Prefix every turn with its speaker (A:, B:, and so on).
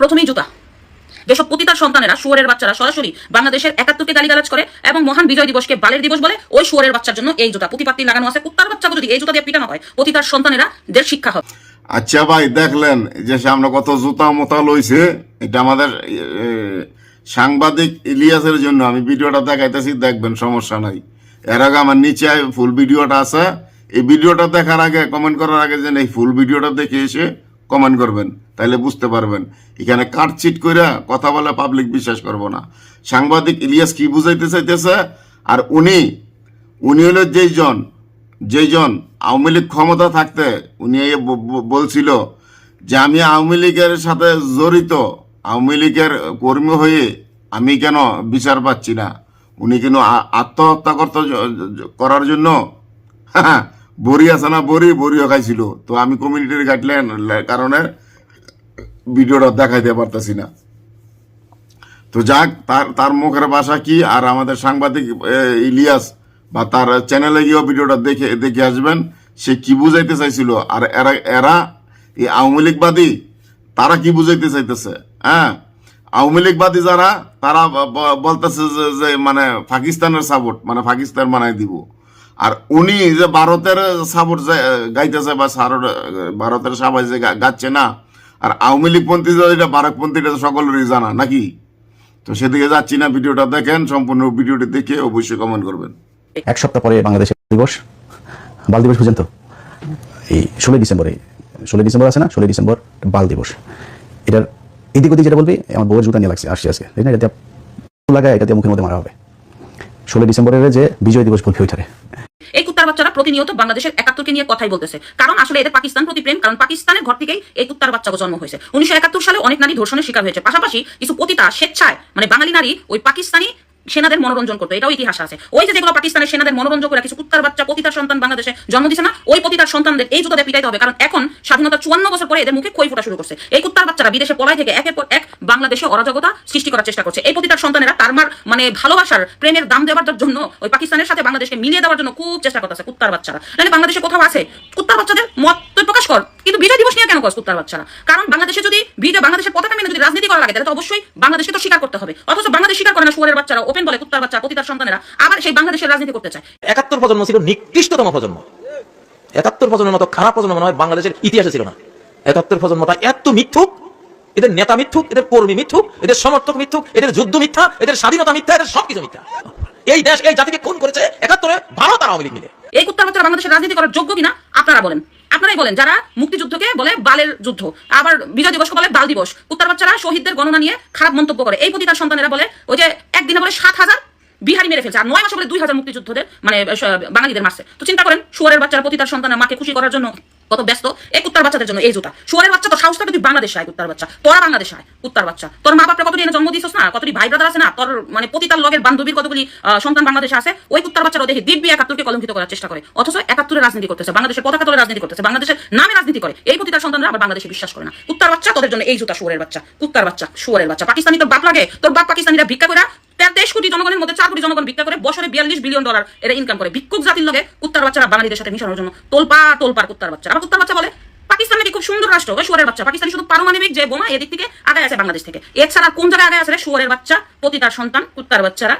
A: প্রথমেই জুতা। যেসব পতিতার সন্তানেরা শুয়ারের বাচ্চারা সরাসরি বাংলাদেশের একাত্তরকে গালিগালাজ করে এবং মহান বিজয় দিবসকে বালের দিবস বলে, ওই শুয়ারের বাচ্চার জন্য এই জুতা। প্রতিপাত্তি লাগানো আছে, কুত্তার বাচ্চাকে যদি এই জুতা দিয়ে পিটানো হয় পতিতার সন্তানেরা দের শিক্ষা হবে।
B: আচ্ছা ভাই, দেখলেন যে সামনে কত জুতা মোতা লইছে। এটা আমাদের সাংবাদিক ইলিয়াসের জন্য আমি ভিডিওটা দেখাইতেছি, দেখবেন সমস্যা নাই। এর আগে আমার নিচে ফুল ভিডিওটা আছে। এই ভিডিওটা দেখার আগে কমেন্ট করার আগে যেন এই ফুল ভিডিওটা দেখে এসে কমেন্ট করবেন, তাইলে বুঝতে পারবেন। এখানে কাটচিট করে কথা বলে পাবলিক বিশ্বাস করব না। সাংবাদিক ইলিয়াস কি বুঝাইতে চাইতেছে? আর উনি উনি হলো যেইজন যেইজন আওয়ামী লীগ ক্ষমতা থাকতে উনি বলছিল যে আমি আওয়ামী লীগের সাথে জড়িত, আওয়ামী লীগের কর্মী হয়ে আমি কেন বিচার পাচ্ছি না? উনি কেন আত্মহত্যা করতে করার জন্য? বড়ি আছে না বড়ি, বড়িও খাইছিল। তো আমি কমিউনিটির গাইডলাইন কারণে ভিডিওটা দেখাইতে পারতেছি না। তো যাক, তার তার মুখের ভাষা কি, আর আমাদের সাংবাদিক ইলিয়াস বা তার চ্যানেলে গিয়েও ভিডিওটা দেখে দেখে আসবেন, সে কি বুঝাইতে চাইছিল, আর এরা এরা এই আওয়ামী লীগবাদী, তারা কি বুঝাইতে চাইতেছে হ্যাঁ? আওয়ামী লীগবাদী যারা, তারা বলতেছে যে- মানে পাকিস্তানের সাপোর্ট মানে পাকিস্তান বানাই দিব। আর উনি যে ভারতের সাপোর্ট গাইতেছে বা সার- ভারতের সবাই যে গাচ্ছে না, আর আওয়ামী লীগপন্থী যেটা ভারতপন্থীটা তো সকলেরই জানা, নাকি? তো সেদিকে যাচ্ছি না, ভিডিওটা দেখেন, সম্পূর্ণ ভিডিওটি দেখে অবশ্যই কমেন্ট করবেন।
C: এক সপ্তাহ পরে বাংলাদেশের দিবস। বাল দিবস বুঝেন তো? এই ষোলোই ডিসেম্বরে, ষোলোই ডিসেম্বর আছে না? ষোলোই ডিসেম্বর বাল দিবস। এটার এদিক ওদিক যেটা বলবি, আমার বউয়ের জুতা নিয়ে লাগছে, আসছে আজকে, তাই না? এটা লাগায়, এটা দিয়ে মুখের মধ্যে মারা হবে। ষোলোই ডিসেম্বরের যে বিজয় দিবস বলবি ওইটারে।
A: এই কুত্তার বাচ্চারা প্রতিনিয়ত বাংলাদেশের একাত্তরকে নিয়ে কথাই বলতেছে। কারণ আসলে এদের পাকিস্তান প্রতি প্রেম, কারণ পাকিস্তানের ঘর থেকেই এই কুত্তার বাচ্চাকে জন্ম হয়েছে। উনিশশো একাত্তর সালে অনেক নারী ধর্ষণের শিকার হয়েছে। পাশাপাশি কিছু পতিতা, স্বেচ্ছায় মানে বাঙালি নারী ওই পাকিস্তানি সেনাদের মনোরঞ্জন করতো, এটাও ইতিহাস আছে। ওই যে যেগুলো পাকিস্তানের সেনাদের মনোরঞ্জন করে কিছু কুত্তার বাচ্চা, পতিতার সন্তান বাংলাদেশে জন্ম দিছে না, ওই পতিতার সন্তানদের এই জুতাতে পিটাইতে হবে, কারণ এখন স্বাধীনতা চুয়ান্ন বছর পরে এদের মুখে কই ফোটা শুরু করছে। এই কুত্তার বাচ্চারা বিদেশে পলাই থেকে একের পর এক বাংলাদেশে অরাজকতা সৃষ্টি করার চেষ্টা করছে। এই পতিতার সন্তানেরা তার মার মানে ভালোবাসার প্রেমের দাম দেওয়ার জন্য ওই পাকিস্তানের সাথে বাংলাদেশকে মিলিয়ে দেওয়ার জন্য খুব চেষ্টা করতেছে কুত্তার বাচ্চারা। নাহলে বাংলাদেশে কোথাও আছে, কুত্তার বাচ্চাদের মত প্রকাশ কর কিন্তু বিজয় দিবস নিয়ে কেন কর কুত্তার বাচ্চারা কারণ বাংলাদেশে যদি বিজয় বাংলাদেশের পতাকা মেনে যদি রাজনীতি করা লাগে তাহলে তো অবশ্যই বাংলাদেশকে তো স্বীকার করতে হবে। অথচ বাংলাদেশ স্বীকার করে না শুয়ারের বাচ্চারা ওপেন বলে কুত্তার বাচ্চা পতিতার সন্তানেরা আবার সেই বাংলাদেশের রাজনীতি করতে চায়।
D: একাত্তর প্রজন্ম ছিল নিকৃষ্টতম প্রজন্ম। একাত্তর প্রজন্মের মতো খারাপ প্রজন্ম মনে হয় বাংলাদেশের ইতিহাসে ছিল না। একাত্তর প্রজন্মটা এত মিথ্যুক এদের নেতা মিথ্যুক এদের কর্মী মিথ্যুক এদের সমর্থক মিথ্যুক এদের যুদ্ধ মিথ্যা এদের স্বাধীনতা মিথ্যা এদের সবকিছু মিথ্যা। এই দেশ এই জাতিকে খুন করেছে একাত্তরে ভারত আওয়ামী লীগ মিলে।
A: এই কুত্তার বাচ্চারা বাংলাদেশের রাজনীতি করার যোগ্য কিনা আপনারা বলেন। আপনারাই বলেন, যারা মুক্তিযুদ্ধকে বলে বালের যুদ্ধ, আবার বিজয় দিবসকে বলে বাল দিবস, কুত্তার বাচ্চারা শহীদদের গণনা নিয়ে খারাপ মন্তব্য করে। এই প্রতি তার সন্তানেরা বলে, ওই যে একদিনে বলে সাত হাজার বিহারি মেরে ফেলছে, আর নয় মাসে বলে দুই হাজার মুক্তিযুদ্ধদের মানে বাঙালিদের মারছে। তো চিন্তা করেন সুয়ারের বাচ্চারা প্রতিটার সন্তানের মাকে খুশি করার জন্য কত ব্যস্ত? এই কুত্তার বাচ্চাদের জন্য এই জুতা। শুয়ারের বাচ্চা তো সাহস থাকে তুই বাংলাদেশ আয় কুত্তার বাচ্চা। তোরা বাংলাদেশ আয় কুত্তার বাচ্চা। তোর মা বাপরা কতটি জন্ম দিছিস না? কতটি ভাই ব্রাদার আছে না? তোর মানে পতিতার লগের বান্ধবীর কতগুলি সন্তান বাংলাদেশে আছে? ওই কুত্তার বাচ্চারা দেখে দিব্যি একাত্তরকে কলঙ্কিত করার চেষ্টা করে। অথচ একাত্তরের রাজনীতি করতেছে, বাংলাদেশের পতাকা তোলে রাজনীতি করতেছে, বাংলাদেশের নামে রাজনীতি করে। এই পতিতার সন্তানরা আবার বাংলাদেশে বিশ্বাস করে না। কুত্তার বাচ্চা তোদের জন্য এই জুতা শুয়ারের বাচ্চা, কুত্তার বাচ্চা, শুয়ারের বাচ্চা। পাকিস্তানি তোর বাপ লাগে, তোর বাপ পাকিস্তানিরা ভিক্ষা করে তেইশ কোটি জনগণের মধ্যে চার কোটি জনগণ ভিক্ষা করে, বছরে বিয়াল্লিশ বিলিয়ন ডলার এরা ইনকাম করে। ভিক্ষুক জাতির লোকে কুত্তার বাচ্চারা বাঙালিদের সাথে মিশানোর জন্য তোলপা তোলপার কুত্তার বাচ্চা। আবার কুত্তার বাচ্চা বলে পাকিস্তান খুব সুন্দর রাষ্ট্র, ওই শুয়ারের বাচ্চা। পাকিস্তানি শুধু পারমাণবিক যে বোমা, এদিক থেকে আগে আছে বাংলাদেশ থেকে। এছাড়া কোন জায়গায় আগে আছে সুয়ারের বাচ্চা? পতিতার সন্তান, কুত্তার বাচ্চারা।